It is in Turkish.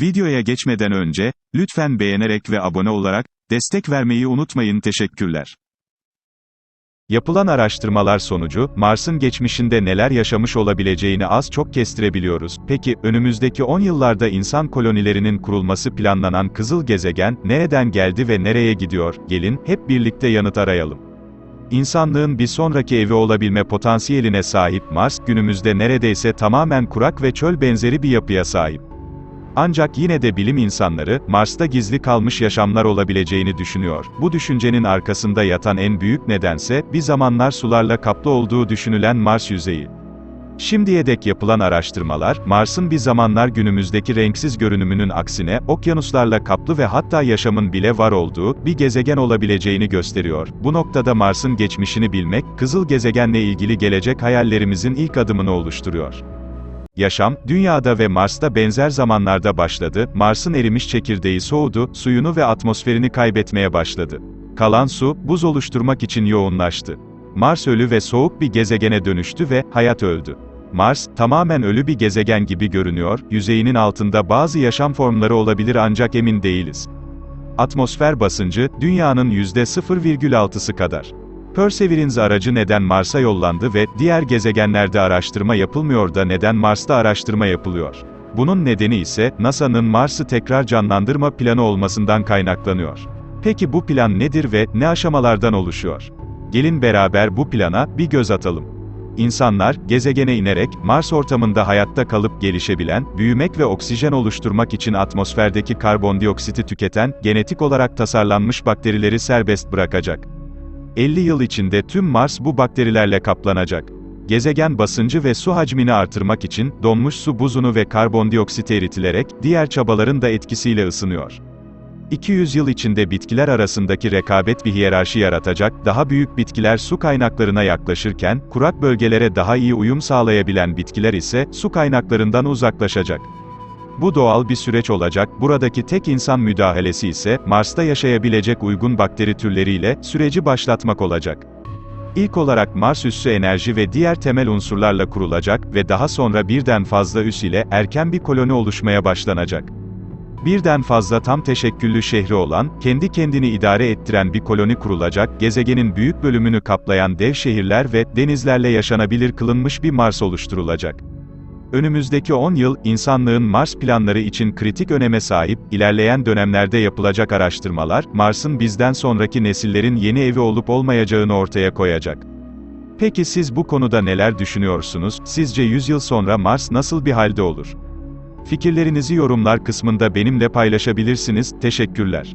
Videoya geçmeden önce, lütfen beğenerek ve abone olarak, destek vermeyi unutmayın teşekkürler. Yapılan araştırmalar sonucu, Mars'ın geçmişinde neler yaşamış olabileceğini az çok kestirebiliyoruz. Peki, önümüzdeki 10 yıllarda insan kolonilerinin kurulması planlanan kızıl gezegen, nereden geldi ve nereye gidiyor? Gelin, hep birlikte yanıt arayalım. İnsanlığın bir sonraki evi olabilme potansiyeline sahip Mars, günümüzde neredeyse tamamen kurak ve çöl benzeri bir yapıya sahip. Ancak yine de bilim insanları, Mars'ta gizli kalmış yaşamlar olabileceğini düşünüyor. Bu düşüncenin arkasında yatan en büyük nedense, bir zamanlar sularla kaplı olduğu düşünülen Mars yüzeyi. Şimdiye dek yapılan araştırmalar, Mars'ın bir zamanlar günümüzdeki renksiz görünümünün aksine, okyanuslarla kaplı ve hatta yaşamın bile var olduğu, bir gezegen olabileceğini gösteriyor. Bu noktada Mars'ın geçmişini bilmek, kızıl gezegenle ilgili gelecek hayallerimizin ilk adımını oluşturuyor. Yaşam, Dünya'da ve Mars'ta benzer zamanlarda başladı, Mars'ın erimiş çekirdeği soğudu, suyunu ve atmosferini kaybetmeye başladı. Kalan su, buz oluşturmak için yoğunlaştı. Mars ölü ve soğuk bir gezegene dönüştü ve, hayat öldü. Mars, tamamen ölü bir gezegen gibi görünüyor, yüzeyinin altında bazı yaşam formları olabilir ancak emin değiliz. Atmosfer basıncı, Dünya'nın %0,6'sı kadar. Perseverance aracı neden Mars'a yollandı ve diğer gezegenlerde araştırma yapılmıyor da neden Mars'ta araştırma yapılıyor? Bunun nedeni ise NASA'nın Mars'ı tekrar canlandırma planı olmasından kaynaklanıyor. Peki bu plan nedir ve ne aşamalardan oluşuyor? Gelin beraber bu plana bir göz atalım. İnsanlar, gezegene inerek, Mars ortamında hayatta kalıp gelişebilen, büyümek ve oksijen oluşturmak için atmosferdeki karbondioksiti tüketen, genetik olarak tasarlanmış bakterileri serbest bırakacak. 50 yıl içinde tüm Mars bu bakterilerle kaplanacak. Gezegen basıncı ve su hacmini artırmak için, donmuş su buzunu ve karbondioksit eritilerek, diğer çabaların da etkisiyle ısınıyor. 200 yıl içinde bitkiler arasındaki rekabet bir hiyerarşi yaratacak, daha büyük bitkiler su kaynaklarına yaklaşırken, kurak bölgelere daha iyi uyum sağlayabilen bitkiler ise, su kaynaklarından uzaklaşacak. Bu doğal bir süreç olacak, buradaki tek insan müdahalesi ise, Mars'ta yaşayabilecek uygun bakteri türleriyle, süreci başlatmak olacak. İlk olarak Mars üssü enerji ve diğer temel unsurlarla kurulacak ve daha sonra birden fazla üs ile, erken bir koloni oluşmaya başlanacak. Birden fazla tam teşekküllü şehri olan, kendi kendini idare ettiren bir koloni kurulacak, gezegenin büyük bölümünü kaplayan dev şehirler ve denizlerle yaşanabilir kılınmış bir Mars oluşturulacak. Önümüzdeki 10 yıl, insanlığın Mars planları için kritik öneme sahip, ilerleyen dönemlerde yapılacak araştırmalar, Mars'ın bizden sonraki nesillerin yeni evi olup olmayacağını ortaya koyacak. Peki siz bu konuda neler düşünüyorsunuz? Sizce 100 yıl sonra Mars nasıl bir halde olur? Fikirlerinizi yorumlar kısmında benimle paylaşabilirsiniz. Teşekkürler.